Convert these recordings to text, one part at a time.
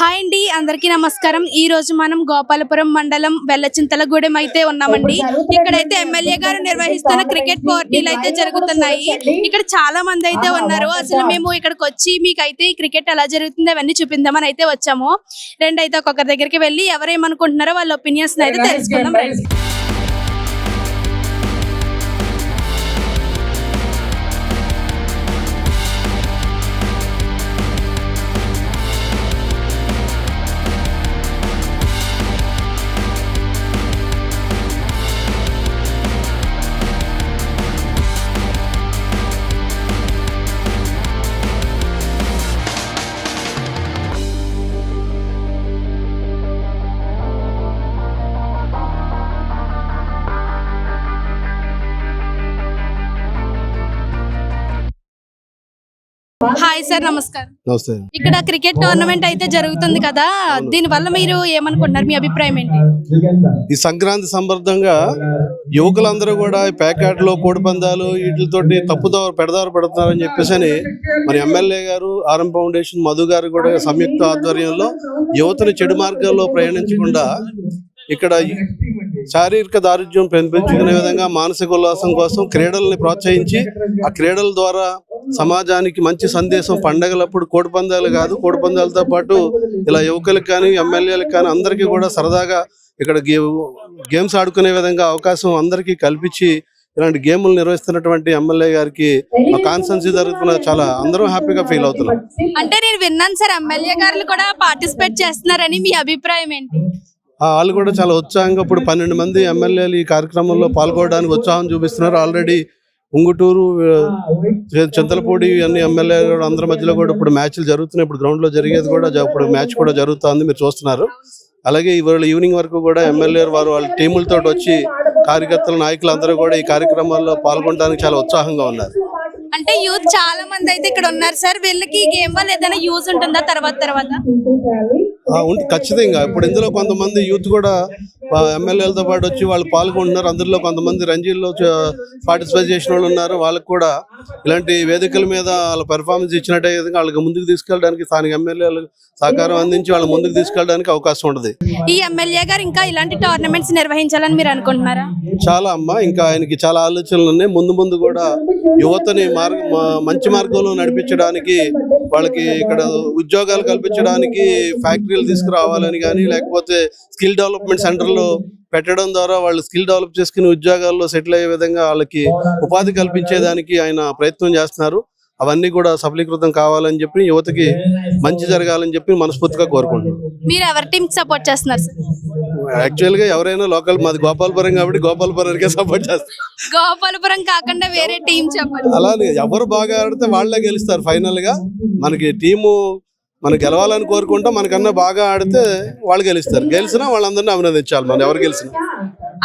Hi అండి అందరికీ నమస్కారం. ఈ రోజు మనం గోపాలపురం మండలం వెల్లచింతలగూడెం అయితే ఉన్నామండి. ఇక్కడైతే ఎమ్మెల్యే గారు నిర్వహిస్తున్న క్రికెట్ పోటీలు అయితే జరుగుతున్నాయి. ఇక్కడ చాలా మంది అయితే ఉన్నారు. అసలు మేము ఇక్కడికి వచ్చి మీకు అయితే ఈ క్రికెట్ ఎలా జరుగుతుందో అవన్నీ చూపిందామని అయితే వచ్చాము. రెండు అయితే ఒక్కొక్కరి దగ్గరికి వెళ్ళి ఎవరేమనుకుంటున్నారో వాళ్ళ ఒపీనియన్స్ అయితే తెలుసుకుందాం సార్ నమస్కారం. నమస్తే. ఇక్కడ క్రికెట్ టోర్నమెంట్ అయితే జరుగుతుంది కదా దీని వల్ల మీరు ఏమనుకుంటున్నారు? మీ అభిప్రాయం ఏంటి? ఈ సంక్రాంతి సందర్భంగా యువకులందరూ కూడా ఈ ప్యాకెట్లు కోడి పందాలు వీటితోటి తప్పుదారు పెడదారు పెడుతున్నారని చెప్పేసి అని మరి ఎమ్మెల్యే గారు ఆర్ఎం ఫౌండేషన్ మధు గారు కూడా సంయుక్త ఆధ్వర్యంలో యువతను చెడు మార్గాల్లో ప్రయాణించకుండా ఇక్కడ శారీరక దారుఢ్యం పెంపించుకునే విధంగా మానసిక ఉల్లాసం కోసం క్రీడల్ని ప్రోత్సహించి ఆ క్రీడల ద్వారా సమాజానికి మంచి సందేశం పండగలప్పుడు కోడి పందాలు కాదు కోడి పందాలతో పాటు ఇలా యువకులకు కానీ ఎమ్మెల్యేలకు కానీ అందరికీ కూడా సరదాగా ఇక్కడ గేమ్స్ ఆడుకునే విధంగా అవకాశం అందరికీ కల్పించి ఇలాంటి గేములు నిర్వహిస్తున్నటువంటి ఎమ్మెల్యే గారికి మా కాన్సెన్సీ జరుగుతున్న చాలా అందరం హ్యాపీగా ఫీల్ అవుతున్నాం అంటే నేను విన్నాను సార్ ఎమ్మెల్యే గారు కూడా పార్టిసిపేట్ చేస్తున్నారని మీ అభిప్రాయం ఏంటి? వాళ్ళు కూడా చాలా ఉత్సాహంగా ఇప్పుడు పన్నెండు మంది ఎమ్మెల్యేలు ఈ కార్యక్రమంలో పాల్గొనడానికి ఉత్సాహం చూపిస్తున్నారు. ఆల్రెడీ ఉంగుటూరు చింతలపూడి అన్ని ఎమ్మెల్యేలు అందరి మధ్యలో కూడా ఇప్పుడు మ్యాచ్లు జరుగుతున్నాయి. ఇప్పుడు గ్రౌండ్లో జరిగేది కూడా ఇప్పుడు మ్యాచ్ కూడా జరుగుతుంది. మీరు చూస్తున్నారు. అలాగే ఇవాళ ఈవినింగ్ వరకు కూడా ఎమ్మెల్యే వారు వాళ్ళ టీములతో వచ్చి కార్యకర్తలు నాయకులు అందరూ కూడా ఈ కార్యక్రమాల్లో పాల్గొనడానికి చాలా ఉత్సాహంగా ఉన్నారు. అంటే యూత్ చాలా మంది అయితే ఇక్కడ ఉన్నారు సార్. వీళ్ళకి గేమ్ వల్ల ఏదైనా యూజ్ ఉంటుందా తర్వాత తర్వాత? ఆ, ఉంది ఖచ్చితంగా. ఇప్పుడు ఇందులో కొంతమంది యూత్ కూడా ఎమ్మెల్యేలతో పాటు వచ్చి వాళ్ళు పాల్గొంటున్నారు. అందులో కొంతమంది రంజీల్లో పార్టిసిపేట్ చేసిన వాళ్ళు ఉన్నారు. వాళ్ళకి కూడా ఇలాంటి వేదికల మీద వాళ్ళ పెర్ఫార్మెన్స్ ఇచ్చినట్టే విధంగా వాళ్ళకి ముందుకు తీసుకెళ్ళడానికి స్థానిక ఎమ్మెల్యేలు సహకారం అందించి వాళ్ళ ముందుకు తీసుకెళ్ళడానికి అవకాశం ఉంటుంది. ఈ ఎమ్మెల్యే గారు ఇంకా ఇలాంటి టోర్నమెంట్స్ నిర్వహించాలని మీరు అనుకుంటున్నారా? చాలా అమ్మ ఇంకా ఆయనకి చాలా ఆలోచనలు ఉన్నాయి. ముందు ముందు కూడా యువతని మార్గ మంచి మార్గంలో నడిపించడానికి వాళ్ళకి ఇక్కడ ఉద్యోగాలు కల్పించడానికి ఫ్యాక్టరీలు తీసుకురావాలని కానీ లేకపోతే స్కిల్ డెవలప్మెంట్ సెంటర్లు పెట్టడం ద్వారా వాళ్ళు స్కిల్ డెవలప్ చేసుకుని ఉద్యోగాల్లో సెటిల్ అయ్యే విధంగా వాళ్ళకి ఉపాధి కల్పించేదానికి ఆయన ప్రయత్నం చేస్తున్నారు. అవన్నీ కూడా సఫలీకృతం కావాలని చెప్పి యువతకి మంచి జరగాలని చెప్పి మనస్ఫూర్తిగా కోరుకుంటున్నాను మీరు ఎవరి టీమ్ సపోర్ట్ చేస్తున్నారు సార్ యాక్చువల్గా ఎవరైనా లోకల్ మాది గోపాలపురం కాబట్టి గోపాలపురానికే సపోర్ట్ చేస్తారు గోపాలపురం కాకుండా వేరే టీం చెప్పండి. అలానే ఎవరు బాగా ఆడితే వాళ్ళే గెలుస్తారు ఫైనల్గా. మనకి టీము మనం గెలవాలని కోరుకుంటాం. మనకన్నా బాగా ఆడితే వాళ్ళు గెలుస్తారు. గెలిచినా వాళ్ళందరినీ అభినందించాలి మనం ఎవరు గెలిచినా.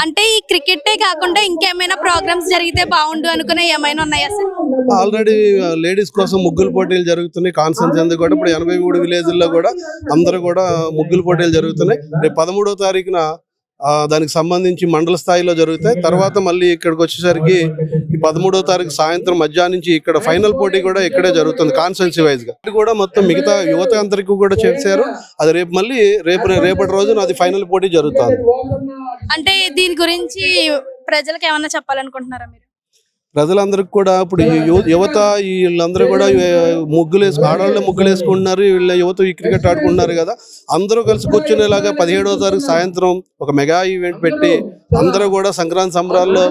అంటే ఈ క్రికెటే కాకుండా ఇంకేమైనా ప్రోగ్రామ్స్ జరిగితే బాగుండు అనుకునే ఏమైనా ఉన్నాయా సార్? ఆల్రెడీ లేడీస్ కోసం ముగ్గులు పోటీలు జరుగుతున్నాయి. కాన్సన్ ఎందుకు? కూడా ఇప్పుడు ఎనభై మూడు విలేజ్ల్లో కూడా అందరూ కూడా ముగ్గులు పోటీలు జరుగుతున్నాయి. రేపు పదమూడో తారీఖున దానికి సంబంధించి మండల స్థాయిలో జరుగుతాయి. తర్వాత మళ్ళీ ఇక్కడికి వచ్చేసరికి ఈ పదమూడో తారీఖు సాయంత్రం మధ్యాహ్నం నుంచి ఇక్కడ ఫైనల్ పోటీ కూడా ఇక్కడే జరుగుతుంది కాన్స్టెన్సీ వైజ్గా. ఇది కూడా మొత్తం మిగతా యువత అందరికీ కూడా చేశారు. అది రేపు మళ్ళీ రేపు రేపటి రోజున అది ఫైనల్ పోటీ జరుగుతుంది. అంటే దీని గురించి ప్రజలకు ఏమన్నా చెప్పాలనుకుంటున్నారా మీరు? ప్రజలందరికీ కూడా ఇప్పుడు యువత ఈ వీళ్ళందరూ కూడా ముగ్గులేసు ముగ్గులు వేసు ముగ్గులు వేసుకుంటున్నారు వీళ్ళ యువత ఈ క్రికెట్ ఆడుకుంటున్నారు కదా. అందరూ కలిసి కూర్చునేలాగా పదిహేడవ తారీఖు సాయంత్రం ఒక మెగా ఈవెంట్ పెట్టి అందరూ కూడా సంక్రాంతి సంబరాల్లో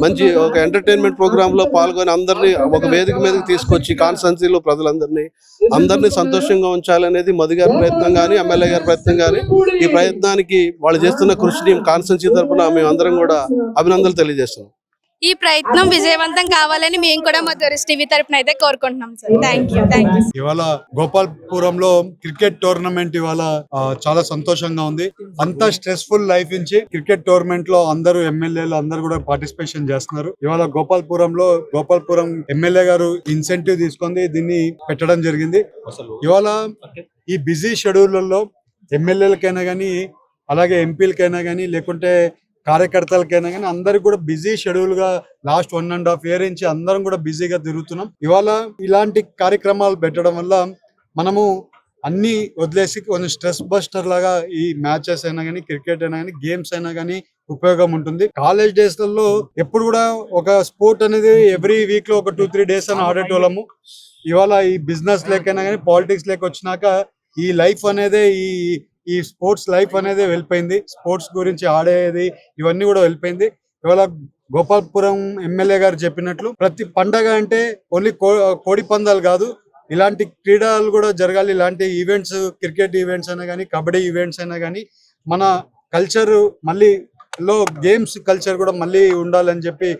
మంచి ఒక ఎంటర్టైన్మెంట్ ప్రోగ్రాంలో పాల్గొని అందరినీ ఒక వేదిక మీదకి తీసుకొచ్చి కాన్స్టెన్సీలో ప్రజలందరినీ అందరినీ సంతోషంగా ఉంచాలనేది మధు గారి ప్రయత్నం కానీ ఎమ్మెల్యే గారి ప్రయత్నం కానీ ఈ ప్రయత్నానికి వాళ్ళు చేస్తున్న కృషిని కాన్స్టెన్సీ తరఫున మేము అందరం కూడా అభినందనలు తెలియజేస్తున్నాం. ఈ ప్రయత్నం విజయవంతం కావాలని మేము కూడా మా దొరిస్ టీవీ తరపున అయితే కోరుకుంటున్నాం sir. Thank you thank you ఇవాళ గోపాల్పురంలో క్రికెట్ టోర్నమెంట్ ఇవాళ చాలా సంతోషంగా ఉంది. అంత స్ట్రెస్ఫుల్ లైఫ్ నుంచి క్రికెట్ టోర్నమెంట్లో అందరూ ఎమ్మెల్యేలు అందరూ కూడా పార్టిసిపేషన్ చేస్తున్నారు. ఇవాళ గోపాల్పురంలో గోపాల్పురం ఎమ్మెల్యే గారు ఇన్సెంటివ్ తీసుకొని దీన్ని పెట్టడం జరిగింది. ఇవాళ ఈ బిజీ షెడ్యూల్లో ఎమ్మెల్యేలకైనా కానీ అలాగే ఎంపీలకైనా కానీ లేకుంటే కార్యకర్తలకైనా కానీ అందరికి కూడా busy షెడ్యూల్గా last one and half year నుంచి అందరం కూడా బిజీగా తిరుగుతున్నాం. ఇవాళ ఇలాంటి కార్యక్రమాలు పెట్టడం వల్ల మనము అన్ని వదిలేసి కొంచెం స్ట్రెస్ బస్టర్ లాగా ఈ మ్యాచెస్ అయినా కానీ క్రికెట్ అయినా కానీ గేమ్స్ అయినా కానీ ఉపయోగం ఉంటుంది. కాలేజ్ డేస్లలో ఎప్పుడు కూడా ఒక స్పోర్ట్ అనేది ఎవ్రీ వీక్లో ఒక టూ త్రీ డేస్ అని ఆడేటోళ్ళము. ఇవాళ ఈ బిజినెస్ లేకైనా కానీ పాలిటిక్స్ లేక వచ్చినాక ఈ లైఫ్ అనేది ఈ ఈ స్పోర్ట్స్ లైఫ్ అనేది వెళ్ళిపోయింది. స్పోర్ట్స్ గురించి ఆడేది ఇవన్నీ కూడా వెళ్ళిపోయింది. ఇవాళ గోపాల్పురం ఎమ్మెల్యే గారు చెప్పినట్లు ప్రతి పండగ అంటే ఓన్లీ కోడి పందాలు కాదు ఇలాంటి క్రీడలు కూడా జరగాలి. ఇలాంటి ఈవెంట్స్ క్రికెట్ ఈవెంట్స్ అయినా కానీ కబడ్డీ ఈవెంట్స్ అయినా కానీ మన కల్చర్ మళ్ళీ లో గేమ్స్ కల్చర్ కూడా మళ్ళీ ఉండాలని చెప్పి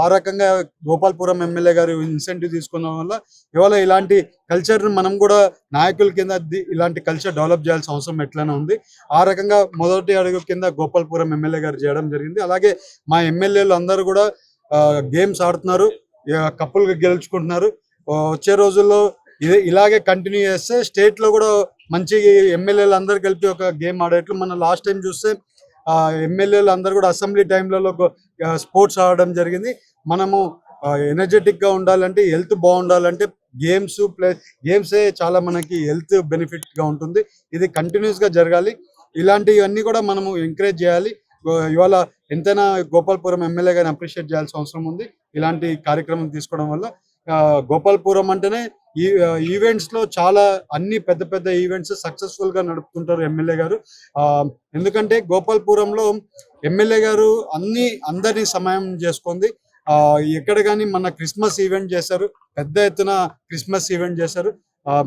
ఆ రకంగా గోపాల్పురం ఎమ్మెల్యే గారు ఇన్సెంటివ్ తీసుకోవడం వల్ల ఇవాళ ఇలాంటి కల్చర్ మనం కూడా నాయకుల కింద ఇలాంటి కల్చర్ డెవలప్ చేయాల్సిన అవసరం ఎట్లనే ఉంది. ఆ రకంగా మొదటి అడుగు కింద గోపాల్పురం ఎమ్మెల్యే గారు చేయడం జరిగింది. అలాగే మా ఎమ్మెల్యేలు అందరూ కూడా గేమ్స్ ఆడుతున్నారు కప్పులు గెలుచుకుంటున్నారు. వచ్చే రోజుల్లో ఇదే ఇలాగే కంటిన్యూ చేస్తే స్టేట్లో కూడా మంచి ఎమ్మెల్యేలు అందరు కలిపి ఒక గేమ్ ఆడేట్లు. మన లాస్ట్ టైం చూస్తే ఎమ్మెల్యేలు అందరు కూడా అసెంబ్లీ టైంలలో స్పోర్ట్స్ ఆడడం జరిగింది. మనము ఎనర్జెటిక్గా ఉండాలంటే హెల్త్ బాగుండాలంటే గేమ్స్ ప్లే గేమ్సే చాలా మనకి హెల్త్ బెనిఫిట్గా ఉంటుంది. ఇది కంటిన్యూస్గా జరగాలి. ఇలాంటివన్నీ కూడా మనము ఎంకరేజ్ చేయాలి. ఇవాళ ఎంతైనా గోపాల్పురం ఎమ్మెల్యే గారిని అప్రిషియేట్ చేయాల్సిన అవసరం ఉంది. ఇలాంటి కార్యక్రమం తీసుకోవడం వల్ల గోపాల్పురం అంటేనే ఈ ఈవెంట్స్లో చాలా అన్ని పెద్ద పెద్ద ఈవెంట్స్ సక్సెస్ఫుల్గా నడుపుతుంటారు ఎమ్మెల్యే గారు. ఆ, ఎందుకంటే గోపాల్పురంలో ఎమ్మెల్యే గారు అన్ని అందరినీ సమయం చేసుకుంది. ఆ, ఎక్కడ కానీ మన క్రిస్మస్ ఈవెంట్ చేశారు పెద్ద ఎత్తున క్రిస్మస్ ఈవెంట్ చేశారు. ఆ,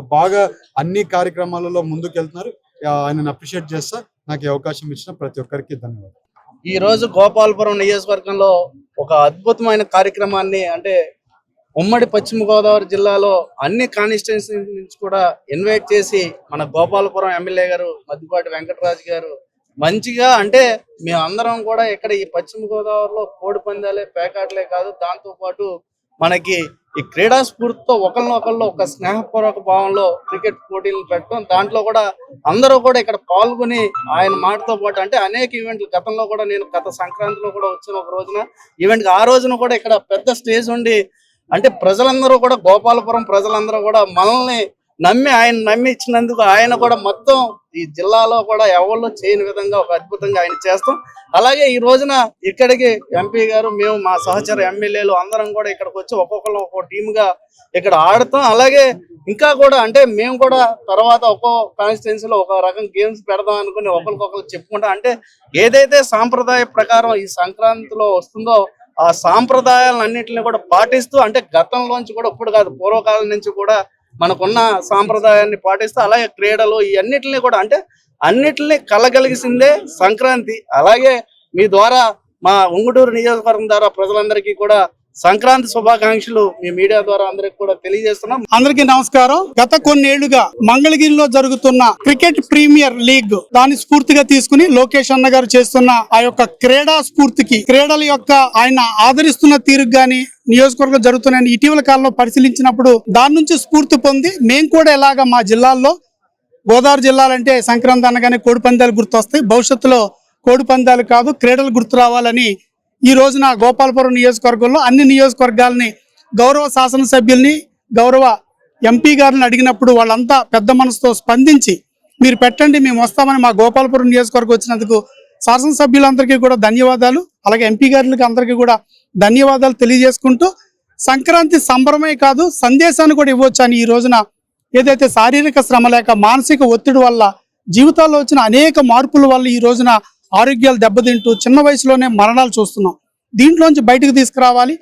బాగా అన్ని కార్యక్రమాలలో ముందుకు వెళ్తున్నారు ఆయనను అప్రిషియేట్ చేస్తా. నాకు అవకాశం ఇచ్చిన ప్రతి ఒక్కరికి ధన్యవాదాలు. ఈ రోజు గోపాలపురం నియోజకవర్గంలో ఒక అద్భుతమైన కార్యక్రమాన్ని అంటే ఉమ్మడి పశ్చిమ గోదావరి జిల్లాలో అన్ని కాన్స్టిట్యున్సీ నుంచి కూడా ఇన్వైట్ చేసి మన గోపాలపురం ఎమ్మెల్యే గారు మద్దిపాటి వెంకటరాజు గారు మంచిగా అంటే మేము అందరం కూడా ఇక్కడ ఈ పశ్చిమ గోదావరిలో కోడి పందాలే పేకాటలే కాదు దాంతో పాటు మనకి ఈ క్రీడా స్ఫూర్తితో ఒకరినొకళ్ళు ఒక స్నేహపూర్వక భావంలో క్రికెట్ పోటీలు పెట్టడం దాంట్లో కూడా అందరూ కూడా ఇక్కడ పాల్గొని ఆయన మాటతో పాటు అంటే అనేక ఈవెంట్లు గతంలో కూడా నేను గత సంక్రాంతిలో కూడా వచ్చిన ఒక రోజున ఈవెంట్ ఆ రోజున కూడా ఇక్కడ పెద్ద స్టేజ్ ఉండి అంటే ప్రజలందరూ కూడా గోపాలపురం ప్రజలందరూ కూడా మనల్ని నమ్మి ఆయన నమ్మి ఇచ్చినందుకు ఆయన కూడా మొత్తం ఈ జిల్లాలో కూడా ఎవరు చేయని విధంగా ఒక అద్భుతంగా ఆయన చేస్తాం. అలాగే ఈ రోజున ఇక్కడికి ఎంపీ గారు మేము మా సహచర ఎమ్మెల్యేలు అందరం కూడా ఇక్కడికి వచ్చి ఒక్కొక్కరు ఒక్కో టీమ్ ఇక్కడ ఆడతాం. అలాగే ఇంకా కూడా అంటే మేము కూడా తర్వాత ఒక్కో కాన్స్టిట్యున్సీలో ఒక రకం గేమ్స్ పెడదాం అనుకుని ఒకరికొకరు చెప్పుకుంటాం. అంటే ఏదైతే సాంప్రదాయ ప్రకారం ఈ సంక్రాంతిలో వస్తుందో ఆ సాంప్రదాయాలన్నింటినీ కూడా పాటిస్తూ అంటే గతంలోంచి కూడా ఇప్పుడు కాదు పూర్వకాలం నుంచి కూడా మనకున్న సాంప్రదాయాన్ని పాటిస్తూ అలాగే క్రీడలు ఇవన్నిటిని కూడా అంటే అన్నిటిని కలగలిగిసిందే సంక్రాంతి. అలాగే మీ ద్వారా మా ఉంగుటూరు నియోజకవర్గం ద్వారా ప్రజలందరికీ కూడా సంక్రాంతి శుభాకాంక్షలు మీ మీడియా ద్వారా అందరికి కూడా తెలియజేస్తున్నాం. అందరికీ నమస్కారం. గత కొన్నేళ్ళుగా మంగళగిరిలో జరుగుతున్న క్రికెట్ ప్రీమియర్ లీగ్ దాన్ని స్ఫూర్తిగా తీసుకుని లోకేష్ అన్న గారు చేస్తున్న ఆ యొక్క క్రీడా స్ఫూర్తికి క్రీడల యొక్క ఆయన ఆదరిస్తున్న తీరుకు గాని నియోజకవర్గం జరుగుతున్న ఇటీవల కాలంలో పరిశీలించినప్పుడు దాని నుంచి స్ఫూర్తి పొంది మేము కూడా ఇలాగా మా జిల్లాల్లో గోదావరి జిల్లాలంటే సంక్రాంతి అనగానే కోడి పందాలు గుర్తొస్తాయి. భవిష్యత్తులో కోడి పందాలు కాదు క్రీడలు గుర్తు రావాలని ఈ రోజున గోపాలపురం నియోజకవర్గంలో అన్ని నియోజకవర్గాలని గౌరవ శాసనసభ్యుల్ని గౌరవ ఎంపీ గారిని అడిగినప్పుడు వాళ్ళంతా పెద్ద మనసుతో స్పందించి మీరు పెట్టండి మేము వస్తామని మా గోపాలపురం నియోజకవర్గం వచ్చినందుకు శాసనసభ్యులందరికీ కూడా ధన్యవాదాలు అలాగే ఎంపీ గారికి అందరికీ కూడా ధన్యవాదాలు తెలియజేసుకుంటూ సంక్రాంతి సంబరమే కాదు సందేశాన్ని కూడా ఇవ్వచ్చు అని ఈ రోజున ఏదైతే శారీరక శ్రమ లేక మానసిక ఒత్తిడి వల్ల జీవితాల్లో వచ్చిన అనేక మార్పుల వల్ల ఈ రోజున ఆరోగ్యాలు దెబ్బతింటూ చిన్న వయసులోనే మరణాలు చూస్తున్నాం. దీంట్లోంచి బయటకు తీసుకురావాలి.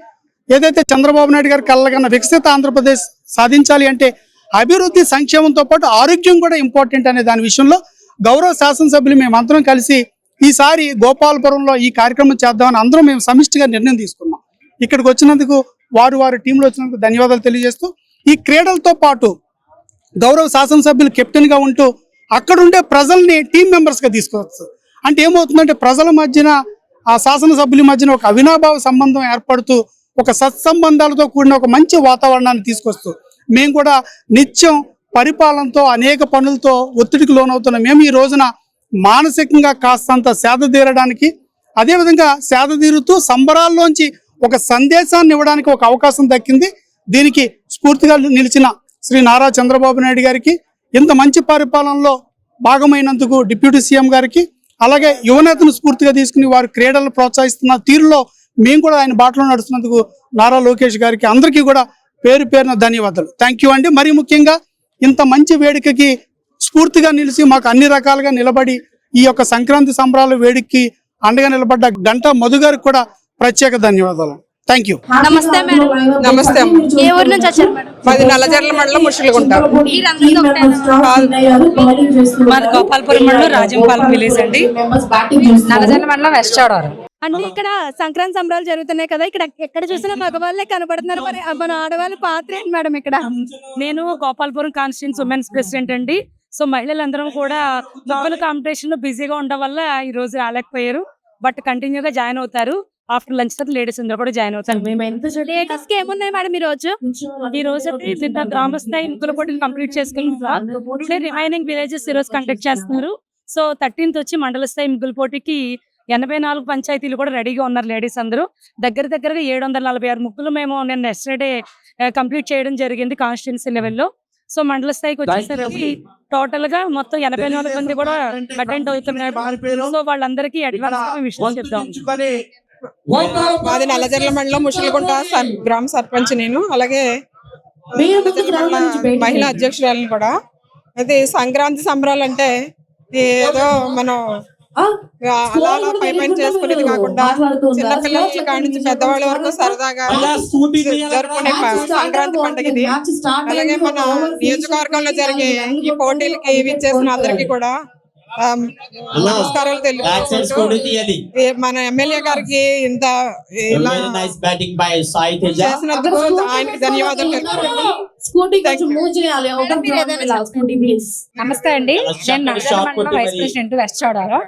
ఏదైతే చంద్రబాబు నాయుడు గారు కళ్ళకన్నా వికసిత ఆంధ్రప్రదేశ్ సాధించాలి అంటే అభివృద్ధి సంక్షేమంతో పాటు ఆరోగ్యం కూడా ఇంపార్టెంట్ అనే దాని విషయంలో గౌరవ శాసనసభ్యులు మేమందరం కలిసి ఈసారి గోపాలపురంలో ఈ కార్యక్రమం చేద్దామని అందరం మేము సమిష్టిగా నిర్ణయం తీసుకున్నాం. ఇక్కడికి వచ్చినందుకు వారు వారి టీంలో వచ్చినందుకు ధన్యవాదాలు తెలియజేస్తూ ఈ క్రీడలతో పాటు గౌరవ శాసనసభ్యులు కెప్టెన్గా ఉంటూ అక్కడుండే ప్రజల్ని టీం మెంబర్స్గా తీసుకోవచ్చు అంటే ఏమవుతుందంటే ప్రజల మధ్యన ఆ శాసనసభ్యుల మధ్యన ఒక అవినాభావ సంబంధం ఏర్పడుతూ ఒక సత్సంబంధాలతో కూడిన ఒక మంచి వాతావరణాన్ని తీసుకొస్తూ మేము కూడా నిత్యం పరిపాలనతో అనేక పనులతో ఒత్తిడికి లోనవుతున్నాం. మేము ఈ రోజున మానసికంగా కాస్తంత సేద తీరడానికి అదేవిధంగా సేద తీరుతూ సంబరాల్లోంచి ఒక సందేశాన్ని ఇవ్వడానికి ఒక అవకాశం దక్కింది. దీనికి స్ఫూర్తిగా నిలిచిన శ్రీ నారా చంద్రబాబు నాయుడు గారికి ఇంత మంచి పరిపాలనలో భాగమైనందుకు డిప్యూటీ సీఎం గారికి అలాగే యువనేతను స్ఫూర్తిగా తీసుకుని వారు క్రీడలు ప్రోత్సహిస్తున్న తీరులో మేము కూడా ఆయన బాటలో నడుస్తున్నందుకు నారా లోకేష్ గారికి అందరికీ కూడా పేరు పేరున ధన్యవాదాలు. థ్యాంక్ యూ అండి. మరి ముఖ్యంగా ఇంత మంచి వేడుకకి స్ఫూర్తిగా నిలిచి మాకు అన్ని రకాలుగా నిలబడి ఈ యొక్క సంక్రాంతి సంబరాల వేడుకకి అండగా నిలబడ్డ గంట మధు గారికి కూడా ప్రత్యేక ధన్యవాదాలు. Thank you. నమస్తే మేడం. నమస్తే అమ్మ. ఏ ఊరు నుంచి వచ్చారు మేడం? మాది నల్లజర్ల మండలం ముషులుగుంట? మాది గోపాలపురం మండలం రాజంపాలెం విలేజ్ అండి. నల్లజల్ల మండలం వెస్ట్ చోడవరం. అంటే ఇక్కడ సంక్రాంతి సంబరాలు జరుగుతున్నాయి కదా ఇక్కడ ఎక్కడ చూసినా మగవాళ్ళే కనపడుతున్నారు. మరి మన ఆడవాళ్ళ పాత్ర ఏంటి మేడం ఇక్కడ? నేను గోపాలపురం కాన్స్టిట్యూన్స్ ఉమెన్స్ ప్రెసిడెంట్ అండి. సో మహిళలందరం కూడా ముగ్గుల కాంపిటీషన్లో బిజీగా ఉండడం వల్ల ఈ రోజు రాలేకపోయారు. బట్ కంటిన్యూ గా జాయిన్ అవుతారు. ఆఫ్టర్ లంచ్ తర్వాత లేడీస్ అందరూ కూడా జాయిన్ అవుతారు. లేటెస్ట్కి ఏమున్నాయి మేడం ఈ రోజు? ఈ రోజు గ్రామ స్థాయి ముగ్గుల పోటీలు కంప్లీట్ చేసుకుని రిమైనింగ్ విలేజెస్ ఈ రోజు కండక్ట్ చేస్తున్నారు. సో థర్టీన్త్ వచ్చి మండల స్థాయి ముగ్గుల పోటీకి ఎనభై నాలుగు పంచాయతీలు కూడా రెడీగా ఉన్నారు లేడీస్ అందరూ. దగ్గర దగ్గరగా ఏడు వందల నలభై ఆరు ముగ్గులు మేము నేను ఎస్టర్డే కంప్లీట్ చేయడం జరిగింది కాన్స్టిట్యున్సీ లెవెల్లో సో మండల స్థాయికి వచ్చేసరికి టోటల్గా మొత్తం ఎనభై నాలుగు మంది కూడా అటెండ్ అవుతున్నారు. సో వాళ్ళందరికీ అడ్వాన్స్ విషయం చెప్తాం. మాది నల్లజర్ల మండలం ముషులుగుంట సర్- గ్రామ సర్పంచ్ నేను. అలాగే మహిళా అధ్యక్షురాలను కూడా. అయితే ఈ సంక్రాంతి సంబరాలు అంటే ఏదో మనం అలా అలా పై పని చేసుకునేది కాకుండా చిన్నపిల్లల కాడి నుంచి పెద్దవాళ్ళ వరకు సరదాగా జరుపుకునే సంక్రాంతి పండుగ ఇది అలాగే మన నియోజకవర్గంలో జరిగే ఈ పోటీలకి విచ్చేసిన అందరికీ కూడా నమస్కారాలు తెలుపు ఏ మన ఎమ్మెల్యే గారికి ఇంత. చేసినందుకు ఆయనకి ధన్యవాదాలు తెలుపుతున్నాను. స్కూటీ కొంచెం మూవ్ చేయాలి. ఒక స్కూటీ ప్లీజ్ నమస్తే అండి. నేను ప్రెసిడెంట్ వెస్ట్ చోడవరం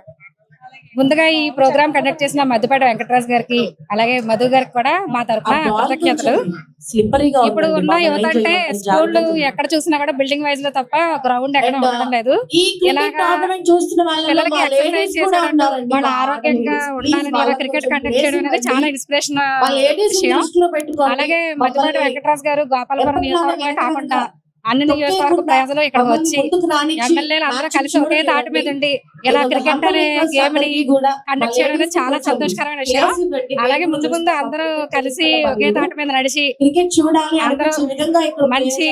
ముందుగా ఈ ప్రోగ్రామ్ కండక్ట్ చేసిన మధుపేట వెంకటరాజు గారికి అలాగే మధు గారికి కూడా మా తరఫున కృతజ్ఞతలు ఇప్పుడు ఉన్న యువత అంటే స్కూల్ ఎక్కడ చూసినా కూడా బిల్డింగ్ వైజ్లో తప్ప గ్రౌండ్ ఎక్కడ ఉండడం లేదు పిల్లలకి ఎక్సర్సైజ్. వాళ్ళ ఆరోగ్యంగా ఉండాలని క్రికెట్ కండక్ట్ చేయడం అనేది చాలా. ఇన్స్పిరేషన్ విషయం. అలాగే మధుపేట వెంకటరాజు గారు గోపాలపురం నియోజకవర్గం కాకుండా అన్ని నియోజకవర్గ ప్రజలు ఇక్కడ వచ్చి ఎమ్మెల్యేలు అందరూ కలిసి ఒకే తాటి మీద ఉండి ఇలా క్రికెట్ అనే గేమ్ని కండక్ట్ చేయడం చాలా సంతోషకరమైన విషయం అలాగే ముందు ముందు. అందరూ కలిసి ఒకే తాటి మీద నడిచి క్రికెట్ చూడాలి అందరూ మంచి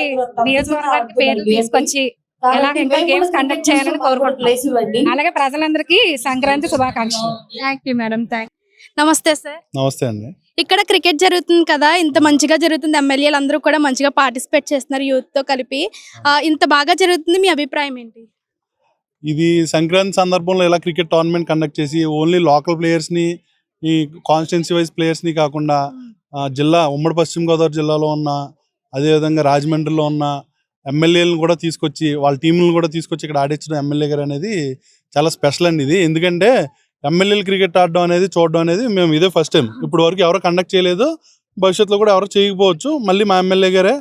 నియోజకవర్గానికి పేర్లు. తీసుకొచ్చి కాబట్టి ఇలా ఇంకా మేము games కూడా conduct cricket చేయాలని చూస్తూ మాకు కూడా కోరుకుంటున్నాం. place ఇవ్వండి. అలాగే ప్రజలందరికీ సంక్రాంతి శుభాకాంక్షలు థ్యాంక్ యూ మేడం థ్యాంక్ నమస్తే సార్ నమస్తే అండి ఇక్కడ క్రికెట్ జరుగుతుంది కదా ఇంత మంచిగా జరుగుతుంది. ఎమ్మెల్యేలు అందరూ కూడా మంచిగా పార్టిసిపేట్ చేస్తున్నారు యూత్తో కలిపి ఇంత బాగా జరుగుతుంది మీ అభిప్రాయం ఏంటి? ఇది సంక్రాంతి సందర్భంలో ఇలా క్రికెట్ టోర్నమెంట్ కండక్ట్ చేసి ఓన్లీ లోకల్ ప్లేయర్స్ని ఈ కాన్స్టిట్యున్సీ వైజ్ ప్లేయర్స్ని కాకుండా జిల్లా ఉమ్మడి పశ్చిమ గోదావరి జిల్లాలో ఉన్న అదేవిధంగా రాజమండ్రిలో ఉన్న ఎమ్మెల్యేలను కూడా తీసుకొచ్చి వాళ్ళ టీంలను కూడా తీసుకొచ్చి ఇక్కడ ఆడించడం ఎమ్మెల్యే గారు అనేది చాలా స్పెషల్ అండి ఇది. ఎందుకంటే ఎమ్మెల్యేలు క్రికెట్ ఆడడం అనేది చూడడం అనేది మేము ఇదే ఫస్ట్ టైం ఇప్పుడు వరకు ఎవరు కండక్ట్ చేయలేదు. భవిష్యత్తులో కూడా ఎవరు చేయకపోవచ్చు. మళ్ళీ మా ఎమ్మెల్యే గారే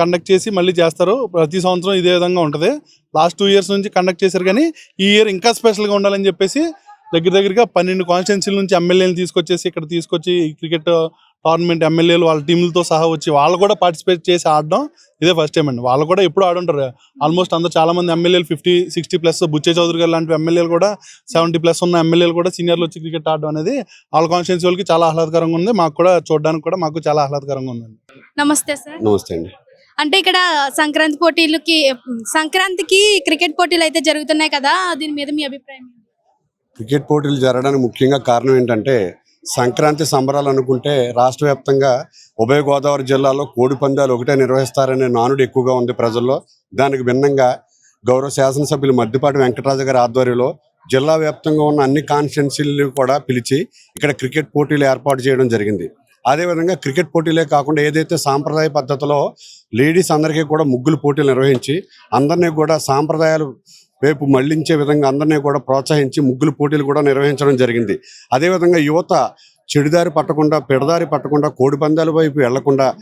కండక్ట్ చేసి మళ్ళీ చేస్తారు. ప్రతి సంవత్సరం ఇదే విధంగా ఉంటుంది. లాస్ట్ టూ ఇయర్స్ నుంచి కండక్ట్ చేశారు కానీ ఈ ఇయర్ ఇంకా స్పెషల్గా ఉండాలని చెప్పేసి దగ్గర దగ్గరగా పన్నెండు కాన్స్టిట్యున్సీల నుంచి ఎమ్మెల్యేలు తీసుకొచ్చేసి ఇక్కడ తీసుకొచ్చి ఈ క్రికెట్ టోర్నమెంట్ ఎమ్మెల్యేలు వాళ్ళ టీంలతో సహా వచ్చి వాళ్ళు కూడా పార్టిసిపేట్ చేసి ఆడడం ఇదే ఫస్ట్ టైం అండి. వాళ్ళు కూడా ఎప్పుడు ఆడుంటారు. ఆల్మోస్ట్ అందరూ చాలా మంది ఎమ్మెల్యేలు fifty sixty plus Butchaiah Chowdary గారు లాంటి ఎమ్మెల్యేలు కూడా సెవెంటీ ప్లస్ ఉన్న ఎమ్మెల్యేలు కూడా సీనియర్లు వచ్చి క్రికెట్ ఆడడం అనేది వాళ్ళ కాన్స్టిట్యున్సీ వాళ్ళకి చాలా ఆహ్లాదకరంగా ఉంది. మాకు కూడా చూడడానికి కూడా మాకు చాలా ఆహ్లాదకరంగా ఉందండి. నమస్తే సార్. నమస్తే అండి. అంటే ఇక్కడ సంక్రాంతి పోటీలకి సంక్రాంతికి క్రికెట్ పోటీలు అయితే జరుగుతున్నాయి కదా దీని మీద మీ అభిప్రాయం ఏంటి? క్రికెట్ పోటీలు జరగడానికి ముఖ్యంగా కారణం ఏంటంటే సంక్రాంతి సంబరాలు అనుకుంటే రాష్ట్ర వ్యాప్తంగా ఉభయ గోదావరి జిల్లాలో కోడి పందాలు ఒకటే నిర్వహిస్తారనే నానుడు ఎక్కువగా ఉంది ప్రజల్లో. దానికి భిన్నంగా గౌరవ శాసనసభ్యులు మద్దిపాటి వెంకటరాజు గారి ఆధ్వర్యంలో జిల్లా వ్యాప్తంగా ఉన్న అన్ని కాన్స్టిట్యున్సీలను కూడా పిలిచి ఇక్కడ క్రికెట్ పోటీలు ఏర్పాటు చేయడం జరిగింది. అదేవిధంగా క్రికెట్ పోటీలే కాకుండా ఏదైతే సాంప్రదాయ పద్ధతిలో లేడీస్ అందరికీ కూడా ముగ్గులు పోటీలు నిర్వహించి అందరినీ కూడా సాంప్రదాయాలు వైపు మళ్ళించే విధంగా అందరినీ కూడా ప్రోత్సహించి ముగ్గులు పోటీలు కూడా నిర్వహించడం జరిగింది. అదేవిధంగా యువత చెడుదారి పట్టకుండా పెడదారి పట్టకుండా కోడి పందాల వైపు వెళ్ళకుండా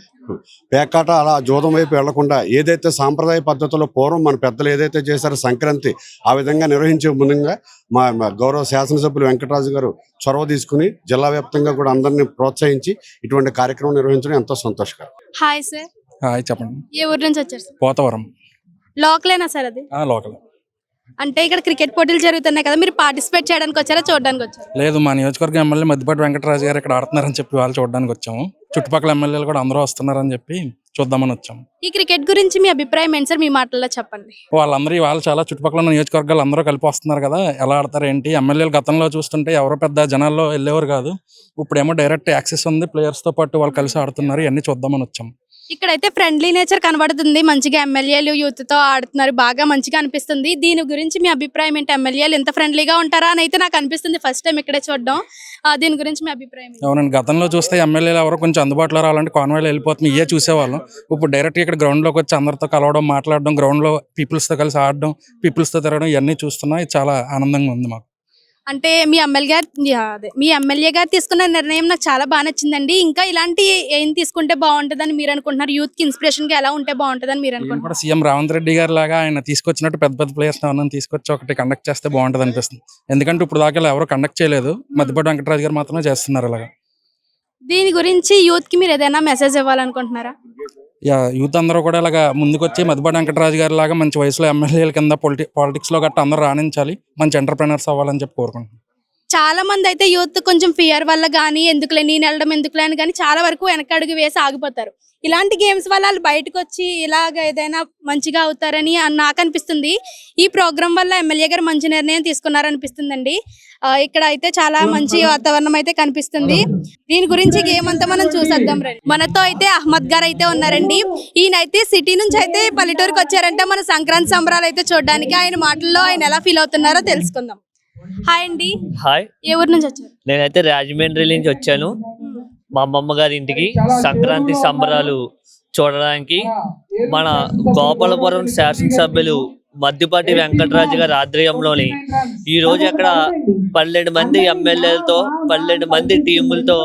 పేకాట అలా జూదం వైపు వెళ్ళకుండా ఏదైతే సాంప్రదాయ పద్ధతిలో పూర్వం మన పెద్దలు ఏదైతే చేశారో సంక్రాంతి ఆ విధంగా నిర్వహించే ముందుగా మా గౌరవ శాసనసభ్యులు వెంకటరాజు గారు చొరవ తీసుకుని జిల్లా వ్యాప్తంగా కూడా అందరినీ ప్రోత్సహించి ఇటువంటి కార్యక్రమం నిర్వహించడం ఎంతో సంతోషకరం. Hi sir. హాయ్ చెప్పండి. ఏ ఊరు నుంచి వచ్చారు పోతవరం. లోకలేనా సార్ అది? ఆ, లోకల్. అంటే ఇక్కడ క్రికెట్ పోటీలు జరుగుతున్నాయి కదా మీరు పార్టిసిపేట్ చేయడానికి వచ్చారా చూడడానికి వచ్చారా? లేదు మా నియోజకవర్గం ఎమ్మెల్యే మద్దిపాటి వెంకటరాజు గారు ఇక్కడ ఆడుతున్నారని చెప్పి వాళ్ళు చూడడానికి వచ్చాము. చుట్టుపక్కల ఎమ్మెల్యేలు కూడా అందరూ వస్తున్నారని చెప్పి చూద్దామని వచ్చాము. ఈ క్రికెట్ గురించి మీ అభిప్రాయం ఏంటి సార్? మీ మాటల్లో చెప్పండి. వాళ్ళందరూ వాళ్ళు చాలా చుట్టుపక్కల ఉన్న నియోజకవర్గాలు అందరూ కలిపి వస్తున్నారు కదా ఎలా ఆడతారు ఏంటి? ఎమ్మెల్యేలు గతంలో చూస్తుంటే ఎవరో పెద్ద జనాల్లో వెళ్ళేవారు కాదు. ఇప్పుడేమో డైరెక్ట్ యాక్సెస్ ఉంది players తో పాటు వాళ్ళు కలిసి ఆడుతున్నారు ఇవన్నీ చూద్దామని వచ్చాము. ఇక్కడైతే ఫ్రెండ్లీ నేచర్ కనబడుతుంది. మంచిగా ఎమ్మెల్యేలు యూత్తో ఆడుతున్నారు. బాగా మంచిగా అనిపిస్తుంది. దీని గురించి మీ అభిప్రాయం ఏంటి? ఎమ్మెల్యేలు ఎంత ఫ్రెండ్లీగా ఉంటారా అని అయితే నాకు అనిపిస్తుంది. ఫస్ట్ టైం ఇక్కడే చూడడం. ఆ, దీని గురించి మీ అభిప్రాయం అవునండి. గతంలో చూస్తే ఎమ్మెల్యేలు ఎవరో కొంచెం అందుబాటులో రావాలంటే కాన్వాయ్లో వెళ్ళిపోతుంది ఇయే చూసేవాళ్ళం. ఇప్పుడు డైరెక్ట్ ఇక్కడ గ్రౌండ్లోకి వచ్చి అందరితో కలవడం మాట్లాడడం గ్రౌండ్లో పీపుల్స్తో కలిసి ఆడడం పీపుల్స్తో తిరగడం ఇవన్నీ చూస్తున్నా. చాలా ఆనందంగా ఉంది మాకు. అంటే మీ ఎమ్మెల్యే గారు అదే మీ ఎమ్మెల్యే గారు తీసుకున్న నిర్ణయం నాకు చాలా బాగా నచ్చిందండి. ఇంకా ఇలాంటి ఏం తీసుకుంటే బాగుంటుందని మీరు అనుకుంటున్నారు? యూత్కి ఇన్స్పిరేషన్గా ఎలా ఉంటే బాగుంటుందని మీరు నేను అనుకుంటున్నారు? సీఎం రేవంత్ రెడ్డి గారి లాగా ఆయన తీసుకొచ్చినట్టు పెద్ద పెద్ద ప్లేయర్స్ ఎవరైనా తీసుకొచ్చి ఒకటి కండక్ట్ చేస్తే బాగుంటుంది అనిపిస్తుంది. ఎందుకంటే ఇప్పుడు దాకా ఎవరు కండక్ట్ చేయలేదు. మధ్యపాటి వెంకటరాజు గారు మాత్రమే చేస్తున్నారు ఇలాగా దీని గురించి యూత్కి మీరు ఏదైనా మెసేజ్ ఇవ్వాలనుకుంటున్నారా? యూత్ అందరూ కూడా ఇలాగా ముందుకొచ్చి మధ్యపాటి వెంకటరాజు గారి లాగా మంచి వయసులో ఎమ్మెల్యేల కింద పొలిటి పాలిటిక్స్లో గట్రా అందరూ రాణించాలి మంచి ఎంటర్ప్రినర్స్ అవ్వాలని చెప్పి కోరుకుంటున్నాను చాలా మంది అయితే యూత్ కొంచెం ఫియర్ వల్ల కానీ ఎందుకులే నేను వెళ్ళడం ఎందుకులే అని కానీ చాలా వరకు వెనక అడుగు వేసి ఆగిపోతారు. ఇలాంటి గేమ్స్ వల్ల వాళ్ళు బయటకు వచ్చి ఇలాగ ఏదైనా మంచిగా అవుతారని నాకు అనిపిస్తుంది. ఈ ప్రోగ్రామ్ వల్ల ఎమ్మెల్యే గారు మంచి నిర్ణయం తీసుకున్నారనిపిస్తుందండి. ఇక్కడ అయితే చాలా మంచి వాతావరణం అయితే కనిపిస్తుంది. దీని గురించి గేమ్ అంతా మనం చూసేద్దాం రండి. మనతో అయితే అహ్మద్ గారు అయితే ఉన్నారండి. ఈయన అయితే సిటీ నుంచి అయితే పల్లెటూరుకి వచ్చారంటే మన సంక్రాంతి సంబరాలు అయితే చూడడానికి ఆయన మాటల్లో ఆయన ఎలా ఫీల్ అవుతున్నారో తెలుసుకుందాం. హాయ్ అండి. హాయ్. ఏ ఊరు నుంచి వచ్చారు? నేనైతే రాజమండ్రి నుంచి వచ్చాను. మా అమ్మమ్మ గారి ఇంటికి సంక్రాంతి సంబరాలు చూడడానికి మన గోపాలపురం శాసనసభ్యులు మద్దిపాటి వెంకటరాజు గారి ఆధ్వర్యంలోని ఈ రోజు అక్కడ పన్నెండు మంది ఎమ్మెల్యేలతో పన్నెండు మంది టీములతో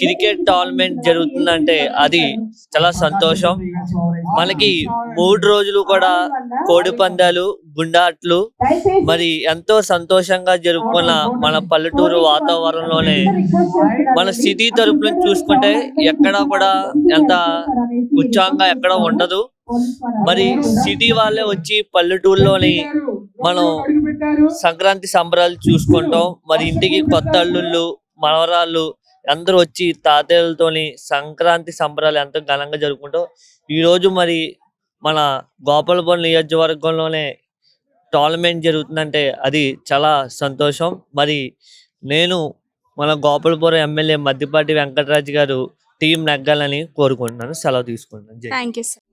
క్రికెట్ టోర్నమెంట్ జరుగుతుందంటే అది చాలా సంతోషం. మనకి మూడు రోజులు కూడా కోడి పందాలు గుండాట్లు మరి ఎంతో సంతోషంగా జరుపుకున్న మన పల్లెటూరు వాతావరణంలోనే మన సిటీ తరపు నుంచి చూసుకుంటే ఎక్కడ కూడా ఎంత ఉత్సాహంగా ఎక్కడ ఉండదు. మరి సిటీ వాళ్ళే వచ్చి పల్లెటూరులోని మనం సంక్రాంతి సంబరాలు చూసుకుంటాం. మరి ఇంటికి కొత్త అల్లుళ్ళు మనవరాళ్ళు అందరూ వచ్చి తాతయ్యలతోని సంక్రాంతి సంబరాలు ఎంతో ఘనంగా జరుపుకుంటాం. ఈ రోజు మరి మన గోపాలపురం నియోజకవర్గంలోనే టోర్నమెంట్ జరుగుతుందంటే అది చాలా సంతోషం. మరి నేను మన గోపాలపురం ఎమ్మెల్యే మద్దిపాటి వెంకటరాజు గారు టీం నెగ్గాలని కోరుకుంటున్నాను. సెలవు తీసుకుంటున్నాను. Thank you sir